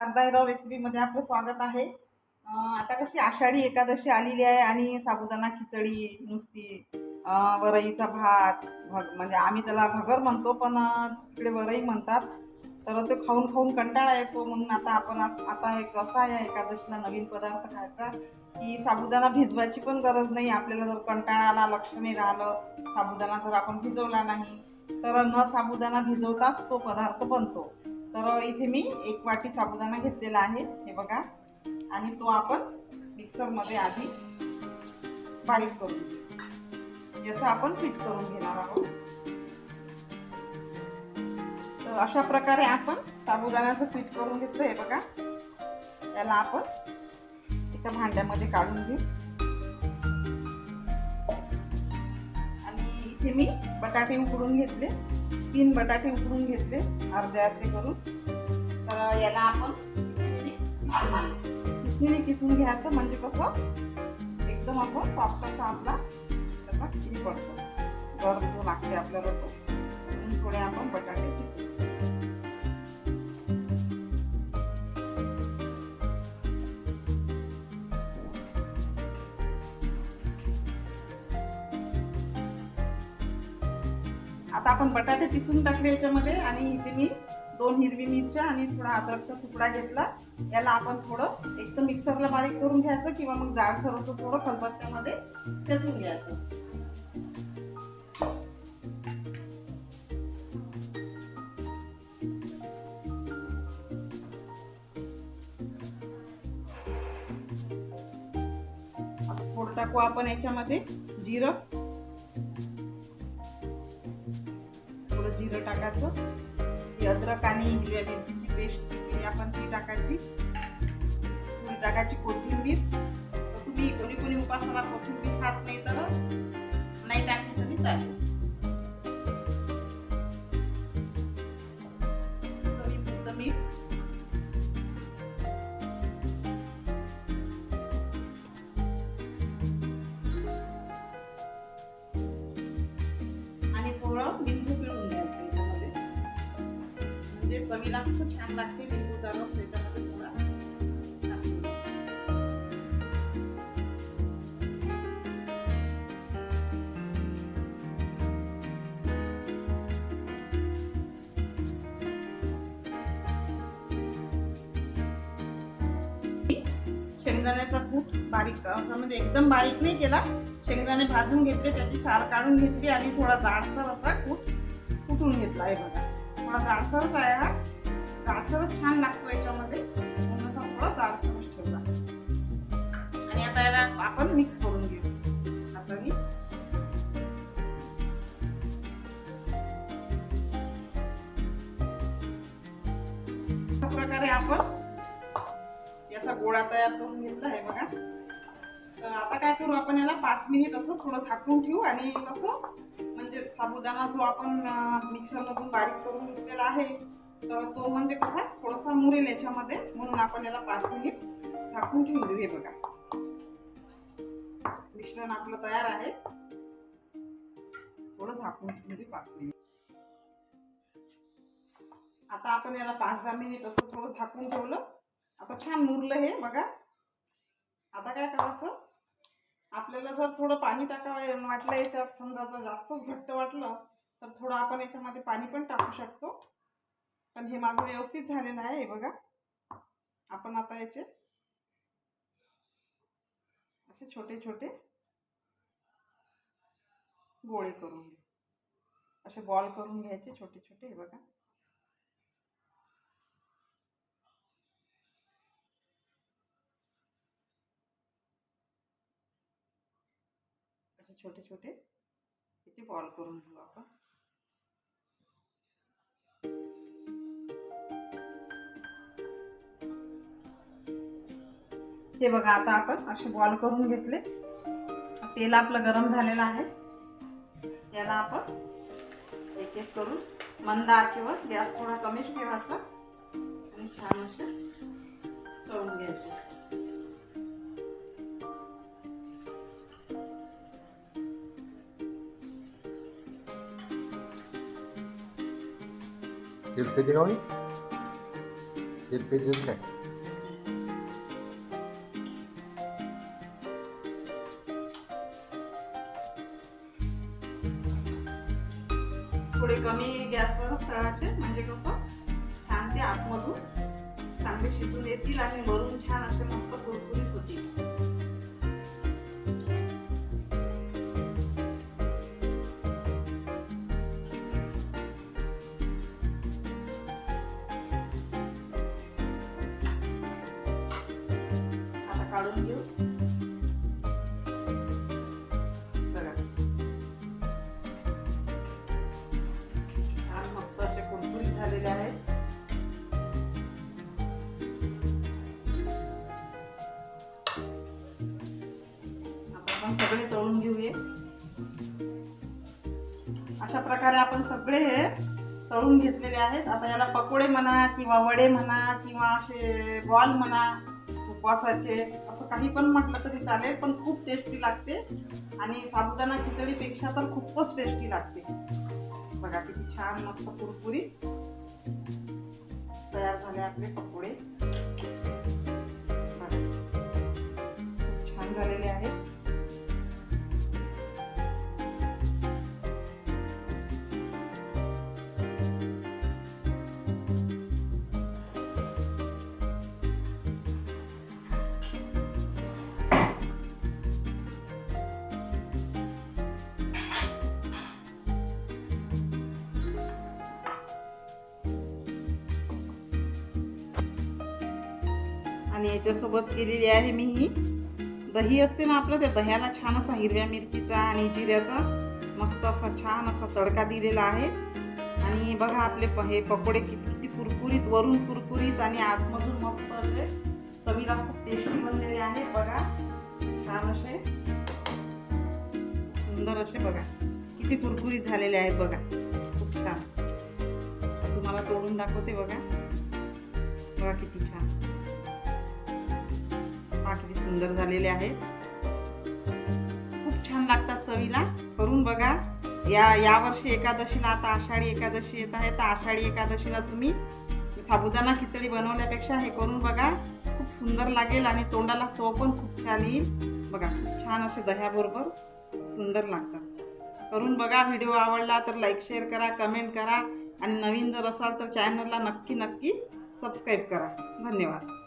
कांदाराव रेसिपीमध्ये आपलं स्वागत आहे. आता कशी आषाढी एकादशी आलेली आहे आणि साबुदाणा खिचडी नुसती वरईचा भात भग म्हणजे आम्ही त्याला भगर म्हणतो पण तिकडे वरई म्हणतात. तर ते खाऊन खाऊन कंटाळा येतो. म्हणून आता आपण आज- आता एक असा आहे एकादशीला नवीन पदार्थ खायचा की साबुदाणा भिजवायची पण गरज नाही. आपल्याला जर कंटाळा आला लक्ष नाही राहिलं साबुदाणा जर आपण भिजवला नाही तर न साबुदाणा भिजवताच तो पदार्थ बनतो. तर इथे मी एक वाटी साबुदाणा घेतलेला आहे हे बघा. आणि तो आपण मिक्सरमध्ये आधी बारीक करून याचं आपण पीठ करून घेणार आहोत. तर अशा प्रकारे आपण साबुदाण्याचं पीठ करून घेतलं हे बघा. त्याला आपण एका भांड्यामध्ये काढून घेऊ. आणि इथे मी बटाटे उकडून घेतले. तीन बटाटे उकडून घेतले अर्धे अर्धे करून. तर याला आपण किसणीने किसून घ्यायचं म्हणजे कसं? एकदम असं सॉफ्ट असा आपला त्याचा खीर पडतो. गरम लागते आपल्याला तो. पुढे थोडे आपण बटाटे किसून आता आपण बटाटे पिसून टाकले याच्यामध्ये आणि इथे मी दोन हिरवी मिरच्या आणि थोडा अद्रकचा तुकडा घेतला. याला आपण थोडं एक तर मिक्सरला बारीक करून घ्यायचं किंवा मग जाडसर असं थोडं खलबत्त्यामध्ये ठेचून घ्यायचं. टाकू आपण याच्यामध्ये जिरं. टाकायचं. ही अद्रक आणि हिरव्या मिरचीची पेस्ट केली आपण ती टाकायची. थोडी टाकायची कोथिंबीर. तुम्ही कोणी कोणी उपासाला कोथिंबीर खात नाही तर नाही टाकली तरी चालेल. म्हणजे चवीला खूप छान लागते लिंबूचा रस याच्यामध्ये थोडा. शेंगदाण्याचा कूट बारीक म्हणजे एकदम बारीक नाही केला. शेंगदाणे भाजून घेतले त्याची सार काढून घेतली आणि थोडा जाडसर असा कूट कुटून घेतला आहे बघा. थोडा जाडसरच आहे हा. जाडसरच छान लागतो याच्यामध्ये. म्हणून असा थोडा जाडसरच ठेवला. आणि आता याला आपण मिक्स करून घेऊ. आता अशा प्रकारे आपण याचा गोळा तयार करून घेतला आहे बघा. तर आता काय करू आपण याला पाच मिनिट असं थोडं झाकून ठेवू आणि कसं साबुदाणा जो आपण मिक्सरमधून बारीक करून घेतलेला आहे. तर तो म्हणजे कसा थोडासा मुरेल याच्यामध्ये म्हणून आपण याला पाच मिनिट झाकून ठेवून देऊ हे बघा. मिश्रण आपलं तयार आहे. थोडं झाकून ठेवून देऊ पाच मिनिट. आता आपण याला पाच दहा मिनिट असं थोडं झाकून ठेवलं. आता छान मुरलं हे बघा. आता काय करायचं? आपल्याला जर थोडं पाणी टाकावं वाटलं याच्यात समजा जर जास्तच घट्ट वाटलं तर थोडं आपण याच्यामध्ये पाणी पण टाकू शकतो. पण हे माझं व्यवस्थित झालेलं आहे हे बघा. आपण आता याचे असे छोटे छोटे गोळे करून असे बॉल करून घ्यायचे छोटे छोटे हे बघा. छोटे छोटे त्याचे बॉल करून घेऊ आपण. हे बघा आता आपण असे बॉल करून घेतले. तेल आपलं गरम झालेलं आहे. याला आपण एक एक करून मंद आचेवर गॅस थोडा कमीच ठेवायचा आणि छान असे तळून घ्यायचं. तेल किती लावली ते पेजेस काय थोडे कमी गॅसवरच तळायचे म्हणजे कसं छान ते आतमधून चांगले शिजून येतील आणि वरून छान असे मस्त काढून घेऊ. बघा. छान मस्त असे कुरकुरीत झालेले आहेत. आपण सगळे तळून घेऊया. अशा प्रकारे आपण सगळे हे तळून घेतलेले आहेत. आता याला पकोडे म्हणा किंवा वडे म्हणा किंवा असे बॉल म्हणा उपवासाचे काही पण म्हटलं तरी चालेल पण खूप टेस्टी लागते. आणि साबुदाणा खिचडीपेक्षा तर खूपच टेस्टी लागते. बघा किती छान मस्त कुरकुरी तयार झाले आपले पकोडे. खूप छान झालेले आहेत. आणि याच्यासोबत केलेली आहे मी ही. दही असते ना आपलं त्या दह्याला छान असा हिरव्या मिरचीचा आणि जिऱ्याचा मस्त असा छान असा तडका दिलेला आहे. आणि बघा आपले प हे पकोडे किती किती कुरकुरीत वरून कुरकुरीत आणि आतमधून मस्त असे चवीला खूप टेस्टी बनलेले आहेत बघा छान असे. सुंदर असे बघा. किती कुरकुरीत झालेले आहेत बघा. खूप छान. तुम्हाला तोडून दाखवते बघा. बघा किती सुंदर झालेले आहेत खूप छान लागतात चवीला. करून बघा. या यावर्षी एकादशीला आता आषाढी एकादशी येत आहे. तर आषाढी एकादशीला तुम्ही साबुदाणा खिचडी बनवल्यापेक्षा हे करून बघा. खूप सुंदर लागेल आणि तोंडाला चव पण खूप छान येईल. बघा खूप छान असे दह्याबरोबर सुंदर लागतात. करून बघा. व्हिडिओ आवडला तर लाईक शेअर करा कमेंट करा. आणि नवीन जर असाल तर चॅनलला नक्की नक्की सबस्क्राईब करा. धन्यवाद.